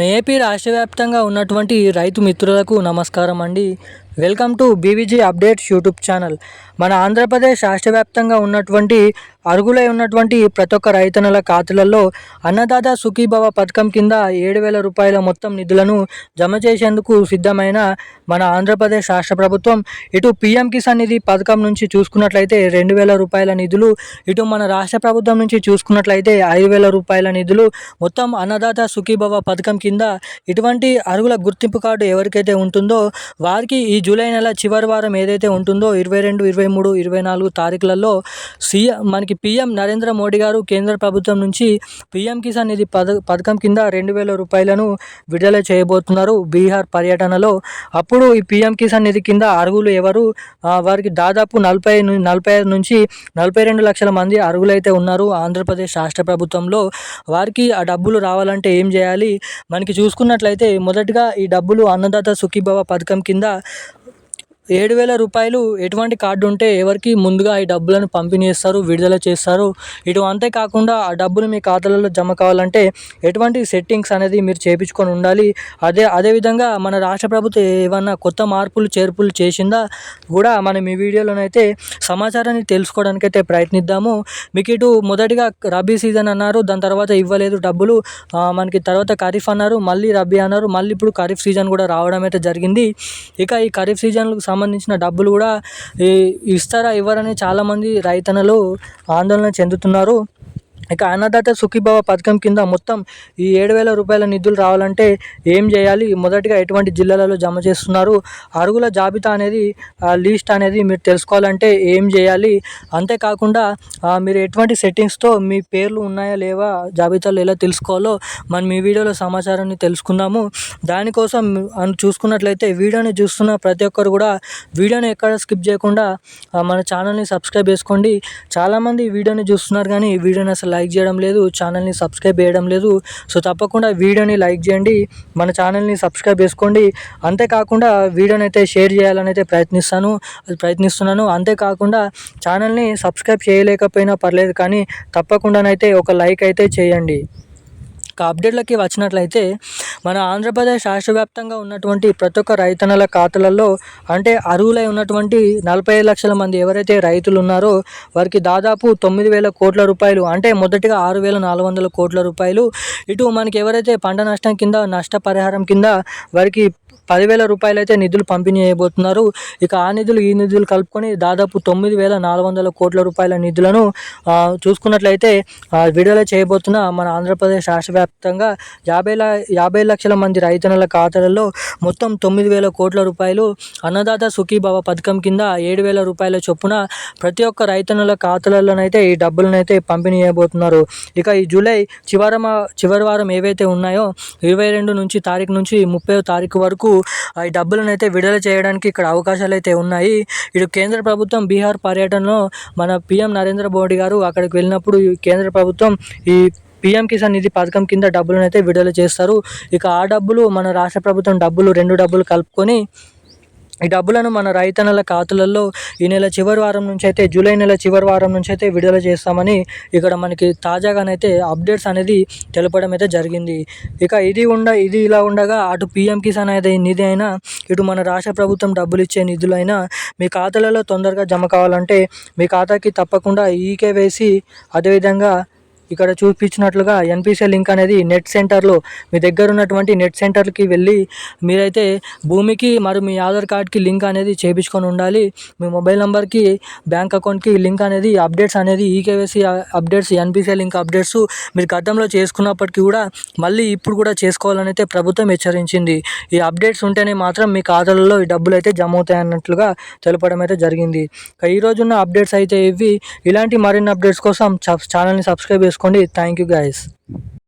AP రాష్ట్ర వ్యాప్తంగా ఉన్నటువంటి రైతు మిత్రులకు నమస్కారం అండి. Welcome to BVG updates YouTube channel. మన ఆంధ్రప్రదేశ్ రాష్ట్ర వ్యాప్తంగా ఉన్నటువంటి అరుగులై ఉన్నటువంటి ప్రతి ఒక్క రైతన్నల ఖాతాలలో అన్నదాత సుఖీభవ పథకం కింద ఏడు వేల రూపాయల మొత్తం నిధులను జమ చేసేందుకు సిద్ధమైన మన ఆంధ్రప్రదేశ్ రాష్ట్ర ప్రభుత్వం ఇటు పీఎం కిసాన్ నిధి పథకం నుంచి చూసుకున్నట్లయితే రెండు వేల రూపాయల నిధులు ఇటు మన రాష్ట్ర ప్రభుత్వం నుంచి చూసుకున్నట్లయితే ఐదు వేల రూపాయల నిధులు మొత్తం అన్నదాత సుఖీభవ పథకం కింద ఇటువంటి అరుగుల గుర్తింపు కార్డు ఎవరికైతే ఉంటుందో వారికి ఈ జూలై నెల చివరి వారం ఏదైతే ఉంటుందో ఇరవై రెండు ఇరవై మూడు ఇరవై నాలుగు తారీఖులలో సీఎం మనకి పిఎం నరేంద్ర మోడీ గారు కేంద్ర ప్రభుత్వం నుంచి పిఎం కిసాన్ నిధి పథ పథకం కింద రెండు వేల రూపాయలను విడుదల చేయబోతున్నారు బీహార్ పర్యటనలో. అప్పుడు ఈ పిఎం కిసాన్ నిధి కింద అరుగులు ఎవరు? వారికి దాదాపు నలభై నలభై ఐదు నుంచి నలభై రెండు లక్షల మంది అరుగులైతే ఉన్నారు ఆంధ్రప్రదేశ్ రాష్ట్ర ప్రభుత్వంలో. వారికి ఆ డబ్బులు రావాలంటే ఏం చేయాలి? మనకి చూసుకున్నట్లయితే మొదటిగా ఈ డబ్బులు అన్నదాత సుఖీభవ పథకం కింద ఏడు వేల రూపాయలు ఎటువంటి కార్డు ఉంటే ఎవరికి ముందుగా ఈ డబ్బులను పంపిణీ చేస్తారు విడుదల చేస్తారు. ఇటు అంతేకాకుండా ఆ డబ్బులు మీ ఖాతాలలో జమ కావాలంటే ఎటువంటి సెట్టింగ్స్ అనేది మీరు చేయించుకొని ఉండాలి. అదే అదేవిధంగా మన రాష్ట్ర ప్రభుత్వం ఏమన్నా కొత్త మార్పులు చేర్పులు చేసిందా కూడా మనం ఈ వీడియోలోనైతే సమాచారాన్ని తెలుసుకోవడానికైతే ప్రయత్నిద్దాము. మీకు ఇటు మొదటిగా రబీ సీజన్ అన్నారు దాని తర్వాత ఇవ్వలేదు డబ్బులు. మనకి తర్వాత ఖరీఫ్ అన్నారు మళ్ళీ రబీ అన్నారు మళ్ళీ ఇప్పుడు ఖరీఫ్ సీజన్ కూడా రావడం అయితే జరిగింది. ఇక ఈ ఖరీఫ్ సీజన్లకు సంబంధించిన డబ్బులు కూడా ఇస్తారా ఇవ్వరని చాలామంది రైతన్నలు ఆందోళన చెందుతున్నారు. ఇక అన్నదాత సుఖీభావ పథకం కింద మొత్తం ఈ ఏడు వేల రూపాయల నిధులు రావాలంటే ఏం చేయాలి? మొదటిగా ఎటువంటి జిల్లాలలో జమ చేస్తున్నారు? అరుగుల జాబితా అనేది లిస్ట్ అనేది మీరు తెలుసుకోవాలంటే ఏం చేయాలి? అంతేకాకుండా మీరు ఎటువంటి సెట్టింగ్స్తో మీ పేర్లు ఉన్నాయా లేవా జాబితాలో ఎలా తెలుసుకోవాలో మనం ఈ వీడియోలో సమాచారాన్ని తెలుసుకుందాము. దానికోసం చూసుకున్నట్లయితే వీడియోని చూస్తున్న ప్రతి ఒక్కరు కూడా వీడియోని ఎక్కడ స్కిప్ చేయకుండా మన ఛానల్ని సబ్స్క్రైబ్ చేసుకోండి. చాలామంది వీడియోని చూస్తున్నారు కానీ వీడియోని అసలు లైక్ చేయడం లేదు ఛానల్ని సబ్స్క్రైబ్ చేయడం లేదు. సో తప్పకుండా వీడియోని లైక్ చేయండి మన ఛానల్ని సబ్స్క్రైబ్ చేసుకోండి. అంతేకాకుండా వీడియోని అయితే షేర్ చేయాలని అయితే ప్రయత్నిస్తాను ప్రయత్నిస్తున్నాను. అంతేకాకుండా ఛానల్ని సబ్స్క్రైబ్ చేయలేకపోయినా పర్లేదు కానీ తప్పకుండానైతే ఒక లైక్ అయితే చేయండి. ఇక అప్డేట్లకి వచ్చినట్లయితే మన ఆంధ్రప్రదేశ్ రాష్ట్ర వ్యాప్తంగా ఉన్నటువంటి ప్రతి ఒక్క రైతన్నల ఖాతాలలో అంటే అరువులై ఉన్నటువంటి నలభై లక్షల మంది ఎవరైతే రైతులు ఉన్నారో వారికి దాదాపు తొమ్మిది వేల కోట్ల రూపాయలు అంటే మొదటిగా ఆరు వేల నాలుగు వందల కోట్ల రూపాయలు. ఇటు మనకి ఎవరైతే పంట నష్టం కింద నష్టపరిహారం కింద వారికి పదివేల రూపాయలు అయితే నిధులు పంపిణీ చేయబోతున్నారు. ఇక ఆ నిధులు ఈ నిధులు కలుపుకొని దాదాపు తొమ్మిది వేల నాలుగు వందల కోట్ల రూపాయల నిధులను చూసుకున్నట్లయితే విడుదల చేయబోతున్న మన ఆంధ్రప్రదేశ్ రాష్ట్ర వ్యాప్తంగా యాభై యాభై లక్షల మంది రైతన్నల ఖాతాలలో మొత్తం తొమ్మిది వేల కోట్ల రూపాయలు అన్నదాత సుఖీభావ పథకం కింద ఏడు వేల రూపాయల చొప్పున ప్రతి ఒక్క రైతన్నుల ఖాతాలలోనైతే ఈ డబ్బులనైతే పంపిణీ చేయబోతున్నారు. ఇక ఈ జూలై చివరి చివరి వారం ఏవైతే ఉన్నాయో ఇరవై రెండు నుంచి తారీఖు నుంచి ముప్పై తారీఖు వరకు ఈ డబ్బులను అయితే విడుదల చేయడానికి ఇక్కడ అవకాశాలు అయితే ఉన్నాయి. ఇటు కేంద్ర ప్రభుత్వం బీహార్ పర్యటనలో మన పిఎం నరేంద్ర మోడీ గారు అక్కడికి వెళ్ళినప్పుడు కేంద్ర ప్రభుత్వం ఈ పిఎం కిసాన్ నిధి పథకం కింద డబ్బులను అయితే విడుదల చేస్తారు. ఇక ఆ డబ్బులు మన రాష్ట్ర ప్రభుత్వం డబ్బులు రెండు డబ్బులు కలుపుకొని ఈ డబ్బులను మన రైతన్నల ఖాతాలలో ఈ నెల చివరి వారం నుంచి అయితే జూలై నెల చివరి వారం నుంచి అయితే విడుదల చేస్తామని ఇక్కడ మనకి తాజాగానైతే అప్డేట్స్ అనేది తెలపడం అయితే జరిగింది. ఇక ఇది ఉండ ఇది ఇలా ఉండగా అటు పీఎం కిసాన్ అయితే నిధి అయినా ఇటు మన రాష్ట్ర ప్రభుత్వం డబ్బులు ఇచ్చే నిధులైనా మీ ఖాతాలలో తొందరగా జమ కావాలంటే మీ ఖాతాకి తప్పకుండా ఈకేవైసీ అదేవిధంగా ఇక్కడ చూపించినట్లుగా ఎన్పిసి లింక్ అనేది నెట్ సెంటర్లో మీ దగ్గర ఉన్నటువంటి నెట్ సెంటర్కి వెళ్ళి మీరైతే భూమికి మరి మీ ఆధార్ కార్డ్కి లింక్ అనేది చేయించుకొని ఉండాలి. మీ మొబైల్ నెంబర్కి బ్యాంక్ అకౌంట్కి లింక్ అనేది అప్డేట్స్ అనేది eKYC updates NPCI link updates మీరు గతంలో చేసుకున్నప్పటికీ కూడా మళ్ళీ ఇప్పుడు కూడా చేసుకోవాలని అయితే ప్రభుత్వం హెచ్చరించింది. ఈ అప్డేట్స్ ఉంటేనే మాత్రం మీ ఖాతాలలో ఈ డబ్బులు అయితే జమ అవుతాయి అన్నట్లుగా తెలపడం అయితే జరిగింది. ఈ రోజున్న అప్డేట్స్ అయితే ఇవి. ఇలాంటి మరిన్ని అప్డేట్స్ కోసం ఛానల్ని సబ్స్క్రైబ్ చేసుకోండి. Thank you guys